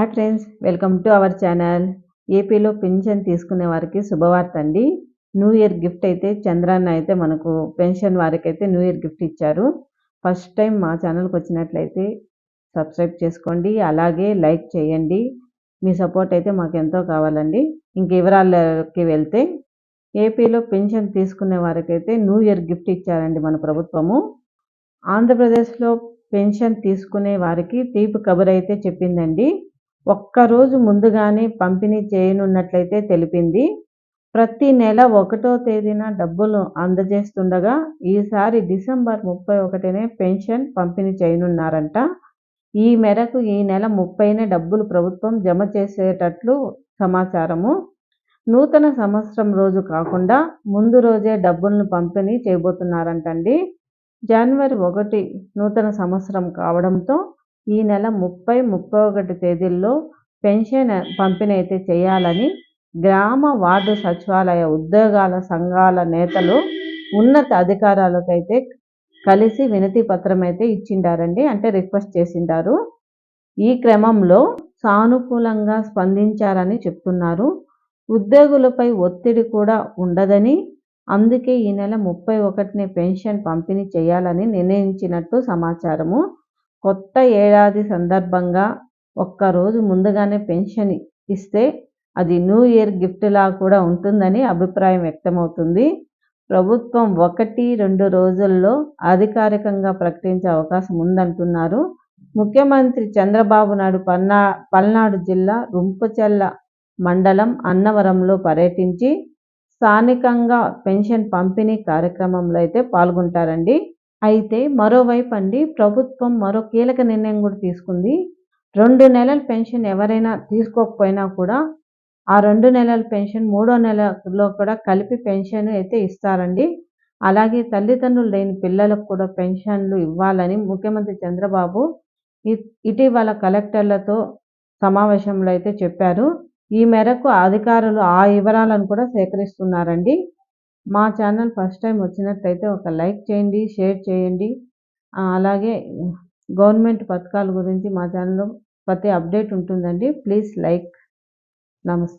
Hi friends welcome to our channel. ఏపీలో pension తీసుకునే వారికి శుభవార్త అండి. న్యూ ఇయర్ గిఫ్ట్ అయితే చంద్రాన్న అయితే మనకు పెన్షన్ వారికి అయితే న్యూ ఇయర్ గిఫ్ట్ ఇచ్చారు. ఫస్ట్ టైం మా ఛానల్కి వచ్చినట్లయితే సబ్స్క్రైబ్ చేసుకోండి అలాగే లైక్ చేయండి. మీ సపోర్ట్ అయితే మాకు ఎంతో కావాలండి. ఇంక వివరాలకి వెళ్తే ఏపీలో పెన్షన్ తీసుకునే వారికైతే న్యూ ఇయర్ గిఫ్ట్ ఇచ్చారండి మన ప్రభుత్వము. ఆంధ్రప్రదేశ్లో పెన్షన్ తీసుకునే వారికి తీపి కబురు అయితే చెప్పిందండి. ఒక్కరోజు ముందుగానే పంపిణీ చేయనున్నట్లయితే తెలిపింది. ప్రతి నెల ఒకటో తేదీన డబ్బులు అందజేస్తుండగా ఈసారి డిసెంబర్ ముప్పై ఒకటినే పెన్షన్ పంపిణీ చేయనున్నారంట. ఈ మేరకు ఈ నెల ముప్పైనే డబ్బులు ప్రభుత్వం జమ చేసేటట్లు సమాచారము. నూతన సంవత్సరం రోజు కాకుండా ముందు రోజే డబ్బులను పంపిణీ చేయబోతున్నారంటండి. జనవరి ఒకటి నూతన సంవత్సరం కావడంతో ఈ నెల ముప్పై ముప్పై ఒకటి తేదీల్లో పెన్షన్ పంపిణీ అయితే చేయాలని గ్రామ వార్డు సచివాలయ ఉద్యోగాల సంఘాల నేతలు ఉన్నత అధికారులకైతే కలిసి వినతి పత్రం అయితే ఇచ్చిండారండి అంటే రిక్వెస్ట్ చేసిండారు. ఈ క్రమంలో సానుకూలంగా స్పందించారని చెప్తున్నారు. ఉద్యోగులపై ఒత్తిడి కూడా ఉండదని అందుకే ఈ నెల ముప్పై ఒకటిని పెన్షన్ పంపిణీ చేయాలని నిర్ణయించినట్టు సమాచారము. కొత్త ఏడాది సందర్భంగా ఒక్కరోజు ముందుగానే పెన్షన్ ఇస్తే అది న్యూ ఇయర్ గిఫ్ట్లా కూడా ఉంటుందని అభిప్రాయం వ్యక్తమవుతుంది. ప్రభుత్వం ఒకటి రెండు రోజుల్లో అధికారికంగా ప్రకటించే అవకాశం ఉందంటున్నారు. ముఖ్యమంత్రి చంద్రబాబు నాయుడు పల్నా పల్నాడు జిల్లా రుంపచెల్ల మండలం అన్నవరంలో పర్యటించి స్థానికంగా పెన్షన్ పంపిణీ కార్యక్రమంలో అయితే పాల్గొంటారండి. అయితే మరోవైపు అండి ప్రభుత్వం మరో కీలక నిర్ణయం కూడా తీసుకుంది. రెండు నెలల పెన్షన్ ఎవరైనా తీసుకోకపోయినా కూడా ఆ రెండు నెలల పెన్షన్ మూడో నెలలో కూడా కలిపి పెన్షన్ అయితే ఇస్తారండి. అలాగే తల్లిదండ్రులు లేని పిల్లలకు కూడా పెన్షన్లు ఇవ్వాలని ముఖ్యమంత్రి చంద్రబాబు ఇటీవల కలెక్టర్లతో సమావేశంలో అయితే చెప్పారు. ఈ మేరకు అధికారులు ఆ వివరాలను కూడా సేకరిస్తున్నారండి. మా ఛానల్ ఫస్ట్ టైం వచ్చినట్లయితే ఒక లైక్ చేయండి షేర్ చేయండి. అలాగే గవర్నమెంట్ పథకాల గురించి మా ఛానల్లో ప్రతి అప్డేట్ ఉంటుందండి. Please like. నమస్తే.